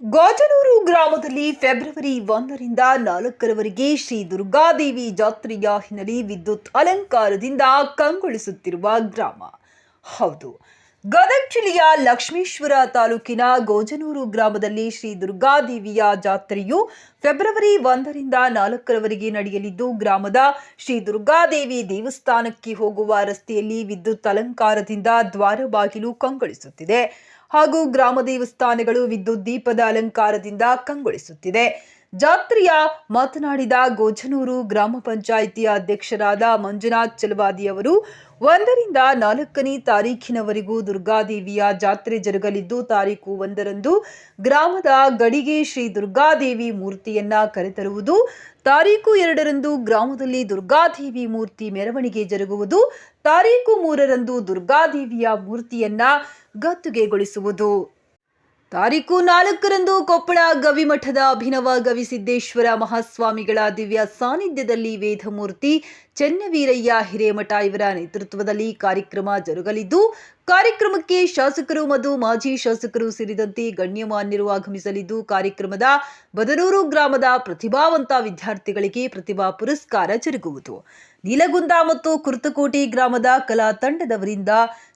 ಗಾಜನೂರು ಗ್ರಾಮದಲ್ಲಿ ಫೆಬ್ರವರಿ ಒಂದರಿಂದ ನಾಲ್ಕರವರೆಗೆ ಶ್ರೀ ದುರ್ಗಾದೇವಿ ಜಾತ್ರೆಯ ಹಿನ್ನೆಲೆ ವಿದ್ಯುತ್ ಅಲಂಕಾರದಿಂದ ಕಂಗೊಳಿಸುತ್ತಿರುವ ಗ್ರಾಮ. ಹೌದು ಗದಗ ಜಿಲ್ಲೆಯ ಲಕ್ಷ್ಮೇಶ್ವರ ತಾಲೂಕಿನ ಗೋಜನೂರು ಗ್ರಾಮದಲ್ಲಿ ಶ್ರೀ ದುರ್ಗಾದೇವಿಯ ಜಾತ್ರೆಯು ಫೆಬ್ರವರಿ ಒಂದರಿಂದ ನಾಲ್ಕರವರೆಗೆ ನಡೆಯಲಿದ್ದು, ಗ್ರಾಮದ ಶ್ರೀ ದುರ್ಗಾದೇವಿ ದೇವಸ್ಥಾನಕ್ಕೆ ಹೋಗುವ ರಸ್ತೆಯಲ್ಲಿ ವಿದ್ಯುತ್ ಅಲಂಕಾರದಿಂದ ದ್ವಾರ ಬಾಗಿಲು ಕಂಗೊಳಿಸುತ್ತಿದೆ. ಹಾಗೂ ಗ್ರಾಮ ದೇವಸ್ಥಾನಗಳು ವಿದ್ಯುತ್ ದೀಪದ ಅಲಂಕಾರದಿಂದ ಕಂಗೊಳಿಸುತ್ತಿದೆ. ಜಾತ್ರೆಯ ಮಾತನಾಡಿದ ಗೋಜನೂರು ಗ್ರಾಮ ಪಂಚಾಯಿತಿಯ ಅಧ್ಯಕ್ಷರಾದ ಮಂಜುನಾಥ್ ಚಲವಾದಿ ಅವರು, ಒಂದರಿಂದ ನಾಲ್ಕನೇ ತಾರೀಖಿನವರೆಗೂ ದುರ್ಗಾದೇವಿಯ ಜಾತ್ರೆ ಜರುಗಲಿದ್ದು ತಾರೀಕು ಒಂದರಂದು ಗ್ರಾಮದ ಗಡಿಗೆ ಶ್ರೀ ದುರ್ಗಾದೇವಿ ಮೂರ್ತಿಯನ್ನ ಕರೆತರುವುದು ತಾರೀಕು ಎರಡರಂದು ಗ್ರಾಮದಲ್ಲಿ ದುರ್ಗಾದೇವಿ ಮೂರ್ತಿ ಮೆರವಣಿಗೆ ಜರುಗುವುದು ತಾರೀಕು ಮೂರರಂದು ದುರ್ಗಾದೇವಿಯ ಮೂರ್ತಿಯನ್ನ ಗದ್ದುಗೆಗೊಳಿಸುವುದು. ತಾರೀಕು ನಾಲ್ಕರಂದು ಕೊಪ್ಪಳ ಗವಿಮಠದ ಅಭಿನವ ಗವಿಸಿದ್ದೇಶ್ವರ ಮಹಾಸ್ವಾಮಿಗಳ ದಿವ್ಯ ಸಾನ್ನಿಧ್ಯದಲ್ಲಿ ವೇದಮೂರ್ತಿ ಚೆನ್ನವೀರಯ್ಯ ಹಿರೇಮಠ ಇವರ ನೇತೃತ್ವದಲ್ಲಿ ಕಾರ್ಯಕ್ರಮ ಜರುಗಲಿದ್ದು, ಕಾರ್ಯಕ್ರಮಕ್ಕೆ ಶಾಸಕರು ಮತ್ತು ಮಾಜಿ ಶಾಸಕರು ಸೇರಿದಂತೆ ಗಣ್ಯಮಾನ್ಯರು ಆಗಮಿಸಲಿದ್ದು, ಕಾರ್ಯಕ್ರಮದ ಬದನೂರು ಗ್ರಾಮದ ಪ್ರತಿಭಾವಂತ ವಿದ್ಯಾರ್ಥಿಗಳಿಗೆ ಪ್ರತಿಭಾ ಪುರಸ್ಕಾರ ಜರುಗುವುದು. ನೀಲಗುಂದ ಮತ್ತು ಕುರ್ತಕೋಟೆ ಗ್ರಾಮದ ಕಲಾ ತಂಡದವರಿಂದ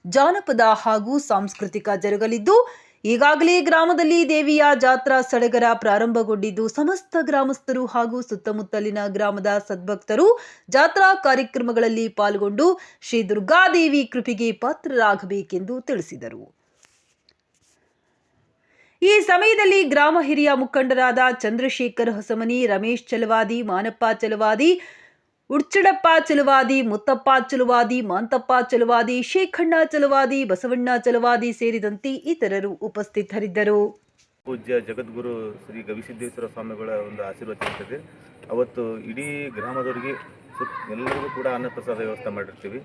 ಜಾನಪದ ಹಾಗೂ ಸಾಂಸ್ಕೃತಿಕ ಜರುಗಲಿದ್ದು ಈಗಾಗಲೇ ಗ್ರಾಮದಲ್ಲಿ ದೇವಿಯ ಜಾತ್ರಾ ಸಡಗರ ಪ್ರಾರಂಭಗೊಂಡಿದ್ದು ಸಮಸ್ತ ಗ್ರಾಮಸ್ಥರು ಹಾಗೂ ಸುತ್ತಮುತ್ತಲಿನ ಗ್ರಾಮದ ಸದ್ಭಕ್ತರು ಜಾತ್ರಾ ಕಾರ್ಯಕ್ರಮಗಳಲ್ಲಿ ಪಾಲ್ಗೊಂಡು ಶ್ರೀ ದುರ್ಗಾದೇವಿ ಕೃಪೆಗೆ ಪಾತ್ರರಾಗಬೇಕೆಂದು ತಿಳಿಸಿದರು. ಈ ಸಮಯದಲ್ಲಿ ಗ್ರಾಮ ಹಿರಿಯ ಮುಖಂಡರಾದ ಚಂದ್ರಶೇಖರ್ ಹೊಸಮನಿ, ರಮೇಶ್ ಚಲವಾದಿ, ಮಾನಪ್ಪ ಚಲವಾದಿ ಉಡ್ಚಡಪ್ಪ ಚಲುವಾದಿ, ಮುತ್ತಪ್ಪ ಚಲುವಾದಿ, ಮಾಂತಪ್ಪ ಚಲುವಾದಿ, ಶೇಖಣ್ಣ ಚಲುವಾದಿ, ಬಸವಣ್ಣ ಚಲುವಾದಿ ಸೇರಿದಂತೆ ಇತರರು ಉಪಸ್ಥಿತರಿದ್ದರು. ಪೂಜ್ಯ ಜಗದ್ಗುರು ಶ್ರೀ ಗವಿಸಿದ್ದೇಶ್ವರ ಸ್ವಾಮಿಗಳ ಒಂದು ಆಶೀರ್ವಾದ ಅವತ್ತು ಇಡೀ ಗ್ರಾಮದವರಿಗೆ ಎಲ್ಲರಿಗೂ ಕೂಡ ಅನ್ನಪ್ರಸಾದ ವ್ಯವಸ್ಥೆ ಮಾಡಿರ್ತೀವಿ.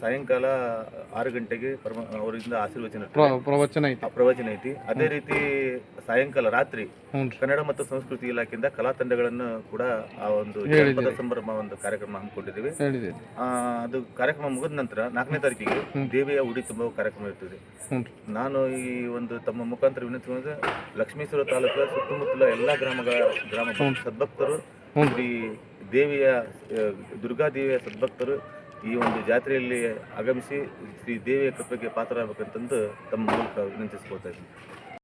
ಸಾಯಂಕಾಲ ಆರು ಗಂಟೆಗೆ ಪರಮ ಅವರಿಂದ ಆಶೀರ್ವಚನ ಪ್ರವಚನ ಐತಿ. ಪ್ರವಚನ ಐತಿ. ಅದೇ ರೀತಿ ಸಾಯಂಕಾಲ ರಾತ್ರಿ ಕನ್ನಡ ಮತ್ತು ಸಂಸ್ಕೃತಿ ಇಲಾಖೆಯಿಂದ ಕಲಾ ತಂಡಗಳನ್ನು ಕೂಡ ಆ ಒಂದು. ಜನಪದ ಸಂಭ್ರಮ ಒಂದು ಕಾರ್ಯಕ್ರಮ ಹಮ್ಮಿಕೊಂಡಿದ್ದೀವಿ. ಅದು ಕಾರ್ಯಕ್ರಮ ಮುಗಿದ ನಂತರ ನಾಲ್ಕನೇ ತಾರೀಕಿಗೆ ದೇವಿಯ ಉಡಿ ತುಂಬುವ ಕಾರ್ಯಕ್ರಮ ಇರ್ತದೆ. ನಾನು ಈ ಒಂದು ತಮ್ಮ ಮುಖಾಂತರ ವಿನಂತಿ ಲಕ್ಷ್ಮೀಶ್ವರ ತಾಲೂಕಿನ ಸುತ್ತಮುತ್ತಲ ಎಲ್ಲಾ ಗ್ರಾಮಗಳ ಗ್ರಾಮ ಸದ್ಭಕ್ತರು ಈ ಶ್ರೀ ದೇವಿಯ ದುರ್ಗಾದೇವಿಯ ಸದ್ಭಕ್ತರು ಈ ಒಂದು ಜಾತ್ರೆಯಲ್ಲಿ ಆಗಮಿಸಿ ಶ್ರೀ ದೇವಿಯ ಕೃಪೆಗೆ ಪಾತ್ರರಾಗಬೇಕಂತಂದು ತಮ್ಮ ಮೂಲಕ ವಿನಂತಿಸ್ಕೊಳ್ತಾ ಇದ್ದೀನಿ.